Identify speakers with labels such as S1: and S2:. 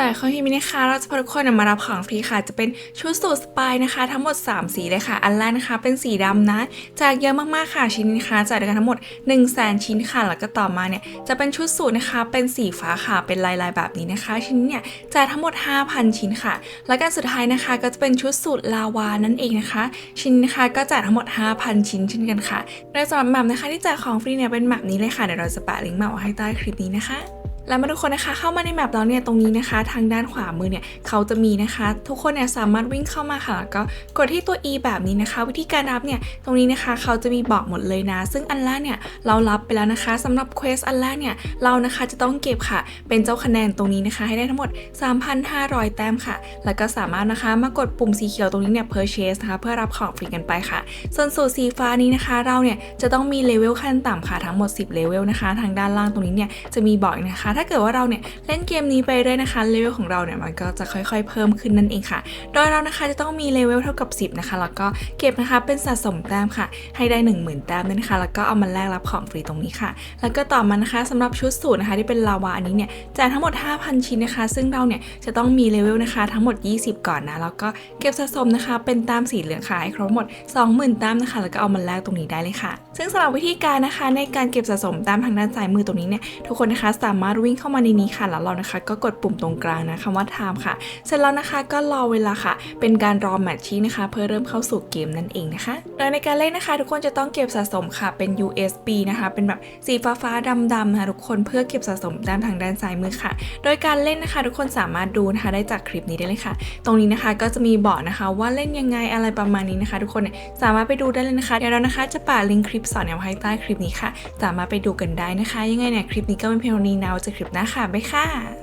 S1: จากข้อที่มีนะคะ เราจะพาทุกคนมารับของฟรีค่ะ จะเป็นชุดสูทสปายนะคะ ทั้งหมด 3 สีเลยค่ะ อันแรกนะคะ เป็นสีดำนะ จากเยอะมากๆค่ะชิ้นนี้นะคะจากด้วยกันทั้งหมด 1 0 0 0 0แชิ้นค่ะ แล้วก็ต่อมาเนี่ยจะเป็นชุดสูทนะคะ เป็นสีฟ้าค่ะ เป็นลายๆแบบนี้นะคะ ชิ้นนี้เนี่ยจากทั้งหมด 5,000 ชิ้นค่ะ แล้วก็สุดท้ายนะคะ ก็จะเป็นชุดสูทลาวานั่นเองนะคะ ชิ้นนี้นะคะก็จากทั้งหมด 5,000 ชิ้นเช่นกันค่ะโดยสำหรับแบบนะคะที่แจกของฟรีเนี่ยเป็นแบบนี้เลยค่ะเดี๋ยวเราจะแปะลิงก์มาไว้ให้ใต้คลิปนี้นะคะ แล้วมาทุกคนนะคะเข้ามาในแมปแล้วเนี่ยตรงนี้นะคะ ทางด้านขวามือเนี่ยเขาจะมีนะคะ ทุกคนเนี่ยสามารถวิ่งเข้ามาค่ะแล้วก็กดที่ตัว E แบบนี้นะคะ วิธีการรับเนี่ยตรงนี้นะคะเขาจะมีบอกหมดเลยนะ ซึ่งอันแรกเนี่ยเรารับไปแล้วนะคะสำหรับเควสอันแรกเนี่ยเรานะคะจะต้องเก็บค่ะ เป็นเจ้าคะแนนตรงนี้นะคะ ให้ได้ทั้งหมด 3,500 แต้มค่ะ แล้วก็สามารถนะคะมากดปุ่มสีเขียวตรงนี้เนี่ย purchase นะคะเพื่อรับของฟรีกันไปค่ะ ส่วนสูตรสีฟ้านี้นะคะ เราเนี่ยจะต้องมีเลเวลขั้นต่ำค่ะทั้งหมด 10เลเวลนะคะ ทางด้านล่างตรงนี้เนี่ยจะมีบอกนะคะถ้าเกิดว่าเราเนี่ยเล่นเกมนี้ไปเรื่อยนะคะเลเวลของเราเนี่ยมันก็จะค่อยๆ เพิ่มขึ้นนั่นเองค่ะ โดยเรานะคะจะต้องมีเลเวลเท่ากับ 10 นะคะ แล้วก็เก็บนะคะเป็นสะสมแต้มค่ะ ให้ได้ 10,000 แต้มด้วยนะคะ แล้วก็เอามาแลกรับของฟรีตรงนี้ค่ะ แล้วก็ต่อมานะคะสำหรับชุดสูตรนะคะที่เป็นลาวาอันนี้เนี่ยจ่ายทั้งหมด 5,000 ชิ้นนะคะ ซึ่งเราเนี่ยจะต้องมีเลเวลนะคะทั้งหมด 20 ก่อนนะ แล้วก็เก็บสะสมนะคะเป็นแต้มสีเหลืองค่ะให้ครบหมด 20,000 แต้มนะคะ แล้วก็เอามาแลกตรงนี้ได้เลยค่ะ ซึ่งสำหรับวิธีการนะคะในการเก็บสะสมแต้มทางด้านซ้ายมือตรงนี้เนี่ยทุกคนนะคะสามารถวิ่งเข้ามาในนี้ค่ะ แล้วเรานะคะ ก็กดปุ่มตรงกลางนะคำว่า time ค่ะ เสร็จแล้วนะคะก็รอเวลาค่ะ เป็นการรอแมทชิ่งนะคะ เพื่อเริ่มเข้าสู่เกมนั่นเองนะคะ โดยในการเล่นนะคะ ทุกคนจะต้องเก็บสะสมค่ะ เป็น USB นะคะ เป็นแบบสีฟ้าฟ้าดำดำๆนะคะทุกคนเพื่อเก็บสะสมด้านทางด้านซ้ายมือค่ะ โดยการเล่นนะคะ ทุกคนสามารถดูนะคะได้จากคลิปนี้ได้เลยค่ะ ตรงนี้นะคะก็จะมีบอกนะคะ ว่าเล่นยังไงอะไรประมาณนี้นะคะ ทุกคนสามารถไปดูได้เลยนะคะเดี๋ยวเรานะคะจะปะลิงก์คลิปสอนเอาไว้ให้ใต้คลิปนี้ค่ะ สามารถไปดูกันได้นะคะ ยังไงเนี่ยคลิปนี้ก็เป็นเพียงนี้นะเจะคริปหน้าค่ะ บ๊ายค่ะ